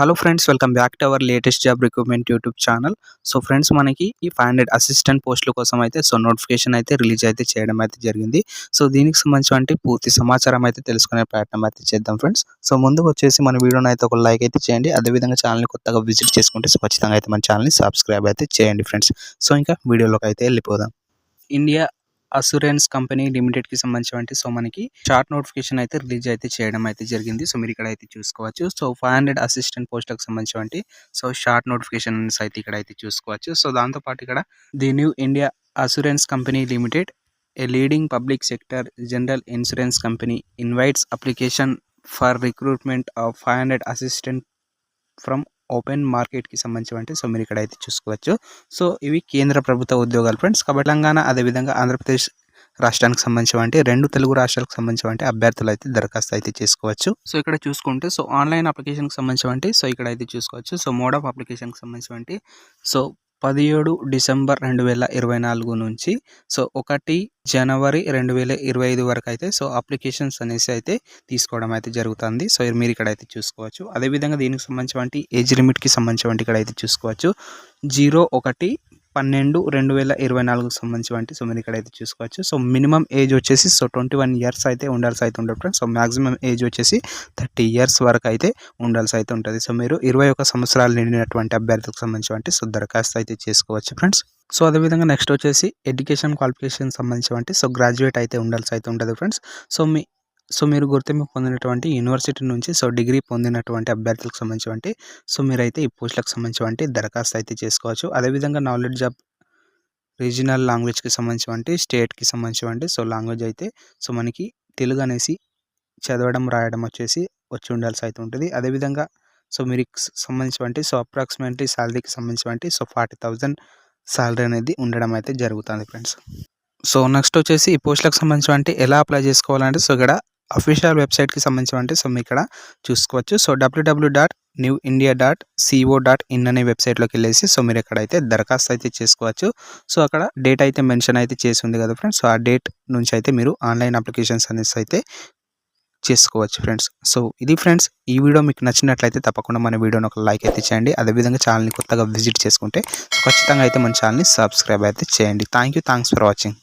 Hello friends welcome back to our latest job recruitment YouTube channel. So friends మనకి ఈ five hundred assistant పోస్టుల కోసం అయితే so notification అయితే రిలీజ్ అయితే చేయడం అయితే జరిగింది. సో దీనికి సంబంధించి పూర్తి సమాచారం అయితే తెలుసుకునే ప్రయత్నం అయితే చేద్దాం ఫ్రెండ్స్. సో ముందు వచ్చేసి మన వీడియోని అయితే ఒక లైక్ అయితే చేయండి. అదేవిధంగా ఛానల్ని కొత్తగా విజిట్ చేసుకుంటే ఖచ్చితంగా అయితే మన ఛానల్ని సబ్స్క్రైబ్ అయితే చేయండి ఫ్రెండ్స్. సో ఇంకా వీడియోలోకి అయితే వెళ్ళిపోదాం. ఇండియా అసూరెన్స్ కంపెనీ లిమిటెడ్కి సంబంధించి సో మనకి షార్ట్ నోటిఫికేషన్ అయితే రిలీజ్ అయితే చేయడం అయితే జరిగింది. సో మీరు ఇక్కడ అయితే చూసుకోవచ్చు. సో ఫైవ్ హండ్రెడ్ అసిస్టెంట్ పోస్టులకు సంబంధించి సో షార్ట్ నోటిఫికేషన్స్ అయితే ఇక్కడ అయితే చూసుకోవచ్చు. సో దాంతోపాటు ఇక్కడ the New India Assurance Company Limited a leading public sector general insurance company invites application for recruitment of five hundred assistant from open మార్కెట్కి సంబంధించి సో మీరు ఇక్కడ అయితే చూసుకోవచ్చు. సో ఇవి కేంద్ర ప్రభుత్వ ఉద్యోగాలు ఫ్రెండ్స్. కాబట్టి తెలంగాణ అదేవిధంగా ఆంధ్రప్రదేశ్ రాష్ట్రానికి సంబంధించి రెండు తెలుగు రాష్ట్రాలకు సంబంధించి అభ్యర్థులు అయితే దరఖాస్తు అయితే చేసుకోవచ్చు. సో ఇక్కడ చూసుకుంటే సో ఆన్లైన్ అప్లికేషన్కి సంబంధించి సో ఇక్కడ అయితే చూసుకోవచ్చు. సో మోడ్ ఆఫ్ అప్లికేషన్కి సంబంధించి సో పదిహేడు డిసెంబర్ రెండు వేల ఇరవై నాలుగు నుంచి సో ఒకటి జనవరి రెండు వేల ఇరవై ఐదు వరకు అయితే సో అప్లికేషన్స్ అనేసి అయితే తీసుకోవడం అయితే జరుగుతుంది. సో మీరు ఇక్కడ అయితే చూసుకోవచ్చు. అదేవిధంగా దీనికి సంబంధించిన ఏజ్ లిమిట్కి సంబంధించిన ఇక్కడ అయితే చూసుకోవచ్చు. జీరో ఒకటి పన్నెండు రెండు వేల ఇరవై నాలుగు సంబంధించి వంటి సో మీరు ఇక్కడైతే చూసుకోవచ్చు. సో మినిమం ఏజ్ వచ్చేసి సో ట్వంటీ వన్ ఇయర్స్ అయితే ఉండాల్సి అయితే ఉంటుంది ఫ్రెండ్స్ సో మాక్సిమం ఏజ్ వచ్చేసి థర్టీ ఇయర్స్ వరకు అయితే ఉండాల్సి అయితే ఉంటుంది. సో మీరు ఇరవై ఒక సంవత్సరాలు నిండినటువంటి అభ్యర్థులకు సంబంధించి సో దరఖాస్తు అయితే చేసుకోవచ్చు ఫ్రెండ్స్ సో అదేవిధంగా నెక్స్ట్ వచ్చేసి ఎడ్యుకేషన్ క్వాలిఫికేషన్ సంబంధించి సో గ్రాడ్యుయేట్ అయితే ఉండాల్సి అయితే ఉంటుంది ఫ్రెండ్స్ సో మీ సో మీరు గుర్తింపు పొందినటువంటి యూనివర్సిటీ నుంచి సో డిగ్రీ పొందినటువంటి అభ్యర్థులకు సంబంధించి సో మీరైతే ఈ పోస్టులకు సంబంధించి దరఖాస్తు అయితే చేసుకోవచ్చు. అదేవిధంగా నాలెడ్జ్ జాబ్ రీజనల్ లాంగ్వేజ్కి సంబంధించి స్టేట్కి సంబంధించి సో లాంగ్వేజ్ అయితే సో మనకి తెలుగు అనేసి చదవడం రాయడం వచ్చేసి వచ్చి ఉండాల్సి అయితే ఉంటుంది. అదేవిధంగా సో మీరు సంబంధించి సో అప్రాక్సిమేట్లీ శాలరీకి సంబంధించి సో ఫార్టీ థౌజండ్ శాలరీ అనేది ఉండడం అయితే జరుగుతుంది ఫ్రెండ్స్. సో నెక్స్ట్ వచ్చేసి ఈ పోస్టులకు సంబంధించి ఎలా అప్లై చేసుకోవాలంటే సో ఇక్కడ అఫీషియల్ వెబ్సైట్కి సంబంధించి సో మీ ఇక్కడ చూసుకోవచ్చు. So W W dot new India dot C O dot in అనే వెబ్సైట్లోకి వెళ్ళేసి సో మీరు ఎక్కడైతే దరఖాస్తు అయితే చేసుకోవచ్చు. సో అక్కడ డేట్ అయితే మెన్షన్ అయితే చేసి ఉంది కదా ఫ్రెండ్స్ సో ఆ డేట్ నుంచి అయితే మీరు ఆన్లైన్ అప్లికేషన్స్ అనేసి అయితే చేసుకోవచ్చు ఫ్రెండ్స్ సో ఇది ఫ్రెండ్స్ ఈ వీడియో మీకు నచ్చినట్లయితే తప్పకుండా మన వీడియోని ఒక లైక్ అయితే చేయండి. అదేవిధంగా ఛానల్ని కొత్తగా విజిట్ చేసుకుంటే ఖచ్చితంగా అయితే మన ఛానల్ని సబ్స్క్రైబ్ అయితే చేయండి. Thank you thanks for watching